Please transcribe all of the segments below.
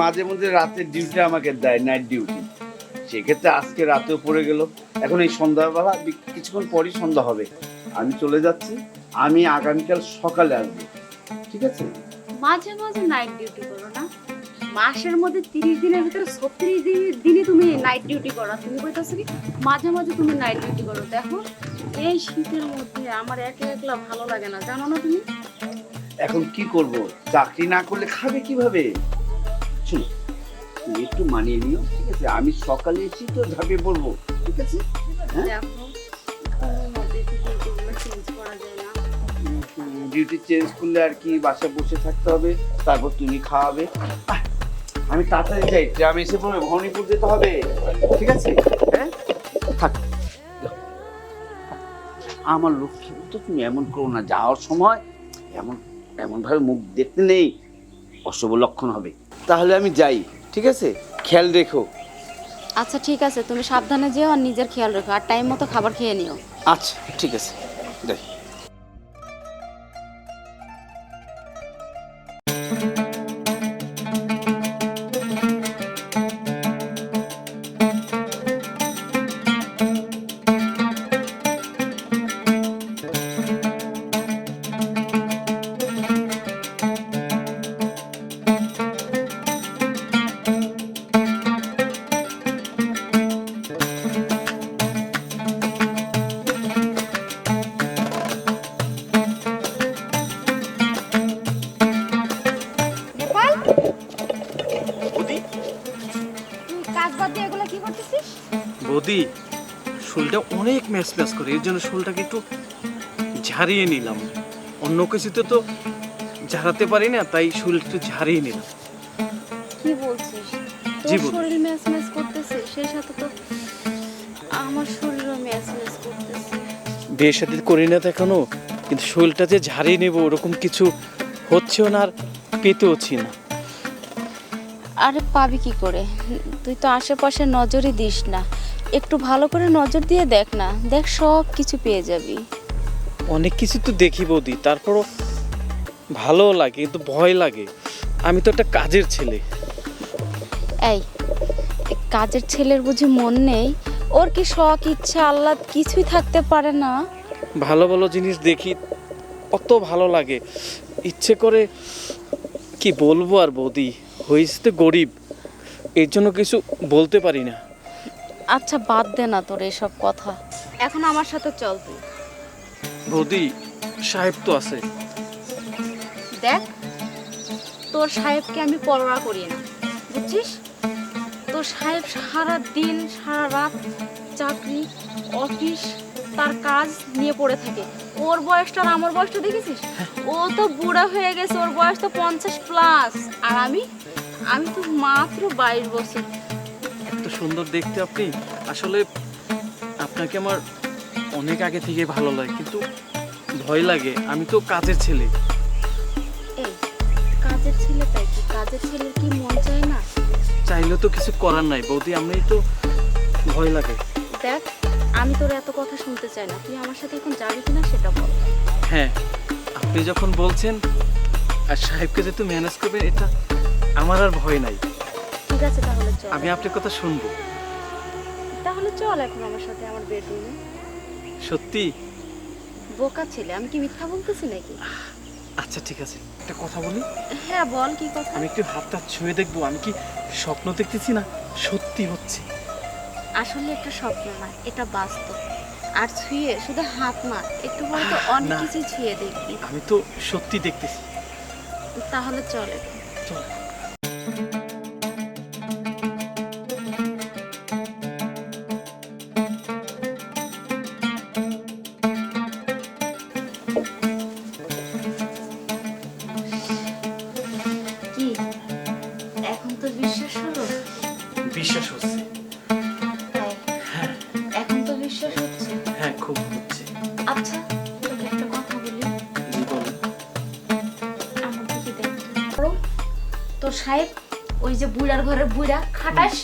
মাঝে মধ্যে রাতের ডিউটি আমাকে দেয় নাইট ডিউটি সেক্ষেত্রে আজকে রাতেও পড়ে গেল। এখন এই সন্ধ্যাবেলা কিছুক্ষণ পরই সন্ধ্যা হবে। আমি চলে যাচ্ছি। আমি আগামীকাল সকালে আসব। ঠিক আছে? মাঝে মাঝে নাইট ডিউটি করো না। মাসের মধ্যে তিরিশ দিনের ভিতরে ছত্রিশ দিন, দিনই তুমি নাইট ডিউটি করো। তুমি কি, মাঝে মাঝে তুমি নাইট ডিউটি করো। দেখো, এই শীতের মধ্যে আমার একা একলা ভালো লাগে না। জানো না তুমি? এখন কি করব? চাকরি না করলে খাবে কীভাবে? শুনো তুমি একটু মানিয়ে নিও ঠিক আছে? আমি সকালে এসে তো ঝাঁপিয়ে পড়ব ঠিক আছে? হ্যাঁ? ডিউটি চেঞ্জ করলে আর কি বাসায় বসে থাকতে হবে তারপর তুমি খাওয়াবে। আমি তাড়াতাড়ি যাই ট্রাম এসে পড়বে ভবানীপুর যেতে হবে ঠিক আছে? হ্যাঁ? থাক। আমার লক্ষ্মী তো তুমি এমন করো না যাওয়ার সময় এমন এমন ভাবে মুখ দেখতে নেই অশুভ লক্ষণ হবে। তাহলে আমি যাই ঠিক আছে? খেয়াল রেখো। আচ্ছা ঠিক আছে। তুমি সাবধানে যেও আর নিজের খেয়াল রেখো। আর টাইম মতো খাবার খেয়ে নিও। আচ্ছা ঠিক আছে। যাই। বৌদি শোলটা অনেক ম্যাচ ম্যাচ করে। এর জন্য শোলটাকে একটু ঝারিয়ে নিলাম। অন্য কিছুতে তো ঝাড়াতে পারি না তাই শোল একটু ঝারিয়ে নিলাম। কি বলছিস? তোর বলুন। শরীর ম্যাচ ম্যাচ করতেছে সেই সাথে তো আমার শরীরও ম্যাচ ম্যাচ করতেছে। বিয়ে সাথে করি না তো এখনও কিন্তু শোলটা যে ঝারিয়ে নেব ওরকম কিছু হচ্ছেও না আর পেতেওছি না। আরে পাবি কি করে? তুই তো আশেপাশে নজরই দিস না। একটু ভালো করে নজর দিয়ে দেখ না। দেখ সব কিছু পেয়ে যাবি। অনেক কিছু তো দেখি বৌদি তারপরও ভালোও লাগে কিন্তু ভয় লাগে। আমি তো একটা কাজের ছেলে। এই কাজের ছেলের বুঝি মন নেই? ওর কি শখ ইচ্ছা আহ্লাদ কিছুই থাকতে পারে না? ভালো ভালো জিনিস দেখি কত ভালো লাগে। ইচ্ছে করে কি বলব আর বৌদি হয়েছে তো গরিব এর জন্য কিছু বলতে পারি না। আচ্ছা বাদ দে না তোর এসব কথা। এখন আমার সাথে চল তুই। বৌদি সাহেব তো আছে। দেখ তোর সাহেবকে আমি পরোয়া করি না বুঝছিস? তোর সাহেব সারা দিন সারা রাত চাকরি অফিস তার কাজ নিয়ে পড়ে থাকে। ওর বয়সটা আর আমার বয়সটা দেখেছিস? ও তো বুড়া হয়ে গেছে ওর বয়স তো পঞ্চাশ প্লাস আর আমি আমি তো মাত্র বাইশ বছর। সুন্দর দেখতে আপনি। আসলে আপনাকে আমার অনেক আগে থেকে ভালো লাগে কিন্তু ভয় লাগে। আমি তো কাজের ছেলে। এই কাজের ছেলে তাই কি? কাজের ছেলের কি মন চায় না? চাইলেও তো কিছু করার নাই বৌদি আমি তো ভয় লাগে। দেখ আমি তোর এত কথা শুনতে চাই না। তুই আমার সাথে এখন যাবি কিনা সেটা বল। হ্যাঁ আপনি যখন বলছেন আর সাহেবকে যেহেতু ম্যানেজ করবেন এটা আমার আর ভয় নাই। ঠিক আছে তাহলে চল। আমি আপনার কথা শুনব। তাহলে চল এখন আমার সাথে আমার বেডরুমে সত্যি? বোকা ছেলে আমি কি মিথ্যা বলতেছি নাকি? আচ্ছা ঠিক আছে। একটা কথা বলি। হ্যাঁ বল কি কথা? আমি একটু হাতটা ছুঁয়ে দেখব আমি কি স্বপ্ন দেখতেছি না? সত্যি হচ্ছে। আসলে একটা স্বপ্ন না এটা বাস্তব। আর ছুঁয়ে শুধু হাত না একটু পরে তো অনেক। কিছু ছুঁয়ে দেখবি। আমি তো সত্যি দেখতেছি। তাহলে চল। চল। বিশ্বাস হচ্ছে। এখন তো বিশ্বাস হচ্ছে? হ্যাঁ খুব হচ্ছে। আচ্ছা তোকে একটা কথা বলি। জি বলেন আমার দিকে দেখ। তো। তোর সাহেব ওই যে বুড়ার ঘরের বুড়া খাটাস।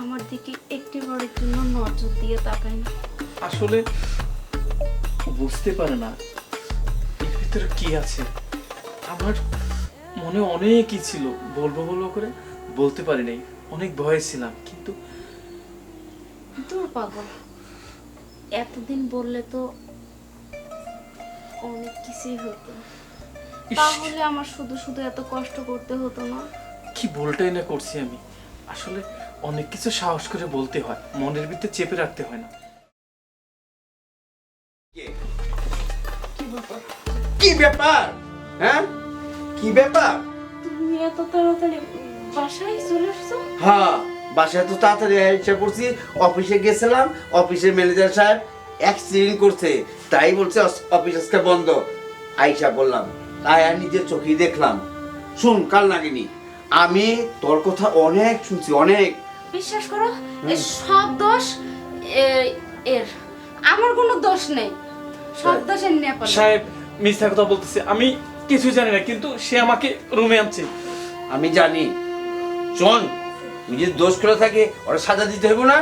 আমার দিকে একটি বারের জন্য নজর দিয়ে তাকায় না। আসলে বুঝতে পারে না এর ভিতরে কি আছে। আমার মনে অনেকই ছিল বলব বলব করে। বলতে পারি নাই। অনেক ভয়ে ছিলাম কিন্তু দূর পাগল। এতদিন বললে তো অনেক কিছুই হতো। তাহলে আমার শুধু শুধু এত কষ্ট করতে হতো না? কি বলটাই না করছি আমি। আসলে অনেক কিছু সাহস করে বলতে হয় মনের ভিতরে চেপে রাখতে হয় না। কি ব্যাপার? কি ব্যাপার? হ্যাঁ? কি ব্যাপার? তুমি এত তাড়াতাড়ি বাসায় চলে আসছো? হ্যাঁ বাসায় তো তাড়াতাড়ি ইচ্ছা করছি। অফিসে গেছিলাম অফিসের ম্যানেজার সাহেব অ্যাক্সিডেন্ট করছে। তাই বলছে অফিস আজকে বন্ধ। আইসা বললাম তাই আর নিজের চোখেই দেখলাম। শুন কাল নাগিনি আমি তোর কথা অনেক শুনছি অনেক। বিশ্বাস করো এর সব দোষ এর। আমার কোনো দোষ নেই। সব দোষ এর নেপাল সাহেব মিথ্যা কথা বলতেছে। আমি কিছু জানি না কিন্তু সে আমাকে রুমে আনছে। আমি জানি শোন তুই যদি দোষ করে থাকে ওরা সাজা দিতে হইব না?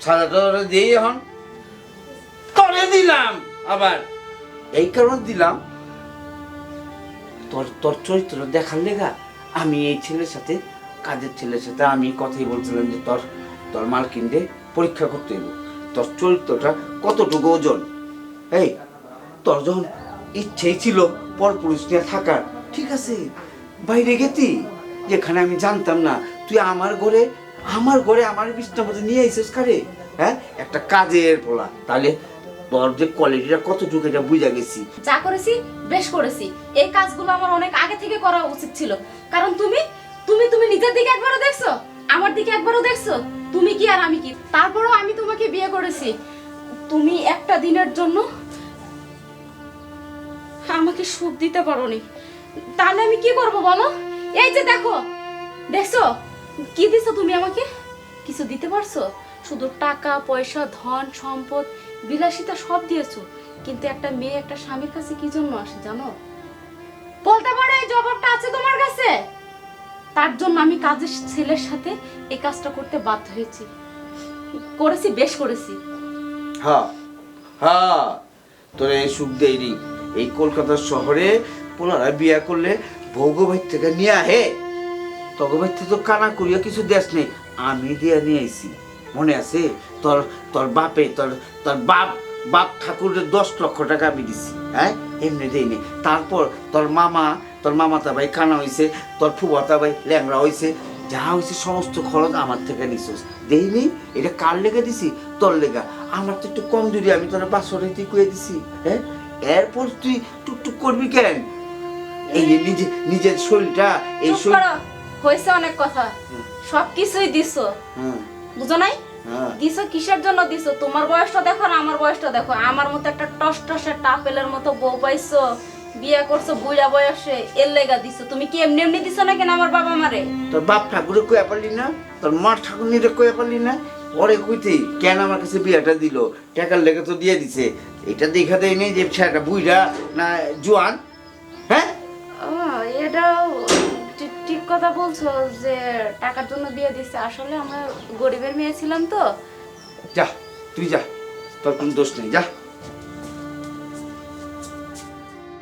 সাজাটা ওরা দিয়েই এখন। করে দিলাম আবার। এই কারণে দিলাম। তোর তোর চরিত্র দেখার লেগা আমি এই ছেলের সাথে কাজের ছেলের সাথে আমি কথাই বলছিলাম যে তোর তোর মালকিনকে পরীক্ষা করতে হইব। তোর চরিত্রটা কতটুকু ওজন? এই তোর যখন ইচ্ছেই ছিল পর পুরুষ নিয়ে থাকার ঠিক আছে? বাইরে গেতি? যেখানে আমি জানতাম না। তুই আমার ঘরে আমার ঘরে আমার বিছনা মধ্যে নিয়ে আইসিস কারে? হ্যাঁ? একটা কাজের পোলা। তাহলে তোর যে কোয়ালিটিটা কতটুকু এটা বুঝা গেছি। যা করেছি, বেশ করেছি। এই কাজগুলো আমার অনেক আগে থেকে করা উচিত ছিল। কারণ তুমি তুমি তুমি নিজের দিকে একবারও দেখছ, আমার দিকে একবারও দেখছ। তুমি কি আর আমি কি? তারপরেও আমি তোমাকে বিয়ে করেছি। তুমি একটা দিনের জন্য আমাকে সুখ দিতে পারোনি। তাহলে আমি কি করব বলো? এই যে দেখো, দেখছ? কি দিছো তুমি আমাকে? কিছু দিতে পারছ? শুধু টাকা, পয়সা, ধন, সম্পদ, বিলাসিতা সব দিয়েছ। কিন্তু একটা মেয়ে, একটা স্বামীর কাছে কি জন্য আসে জানো? বলতে পারো, এই জবাবটা আছে তোমার কাছে? তার জন্য আমি কাজের ছেলের সাথে এই কাজটা করতে বাধ্য হয়েছি। করেছি, বেশ করেছি। হ্যাঁ হ্যাঁ তোর এই সুখ দেয়নি। এই কলকাতা শহরে পুনরায় বিয়া করলে ভৌগবাই থেকে নিয়ে আহে। তগবাই থেকে তো কানা করিয়া কিছু দেশ নেই, আমি দিয়া নিয়ে আইছি। মনে আছে? তোর তোর বাপে, তোর তোর বাপ বাপ ঠাকুরের দশ লক্ষ টাকা আমি দিছি হ্যাঁ? এমনি দেয়নি তারপর তোর মামা, তোর মামাতা ভাই কানা হইছে, তোর ফুবাতা ভাই ল্যাংরা হইছে, যা হয়েছে সমস্ত খরচ আমার থেকে নিছিস। দেইনি এটা কার লেগে দিছি? তোর লেগা। আমার তো একটু কম দূরে আমি তোর বাসরে তুই কয়ে দিছি হ্যাঁ? এরপর তুই টুকটুক করবি কেন? এই যে নিজে নিজের শরীরটা এই শরীর হয়েছে অনেক কথা। সব কিছুই দিছো। বুঝো নাই? হ্যাঁ। দিছো কিসের জন্য দিছো? তোমার বয়সটা দেখো আর আমার বয়সটা দেখো। আমার মতো একটা টস টসের টাপেলের মতো বউ পাইছো বিয়ে করছ বুড়া বয়সে এর লেগা দিছো। তুমি কি এমনি এমনি দিছো না কেন আমার বাবা মারে? তোর বাপ ঠাকুরে কয়ে পারলি না? তোর মা ঠাকুরনিরে কয়ে পারলি না? পরে কইতে কেন আমার কাছে বিয়েটা দিল? টাকার লেগে তো দিয়ে দিছে। এটা দেখা দেয়নি যে ছেলেটা বুইরা না জোয়ান। ঠিক- ঠিক কথা বলছো যে টাকার জন্য বিয়ে দিচ্ছে আসলে আমরা গরিবের মেয়ে ছিলাম তো। যা, তুই যা, তোর কোনো দোষ নেই, যা।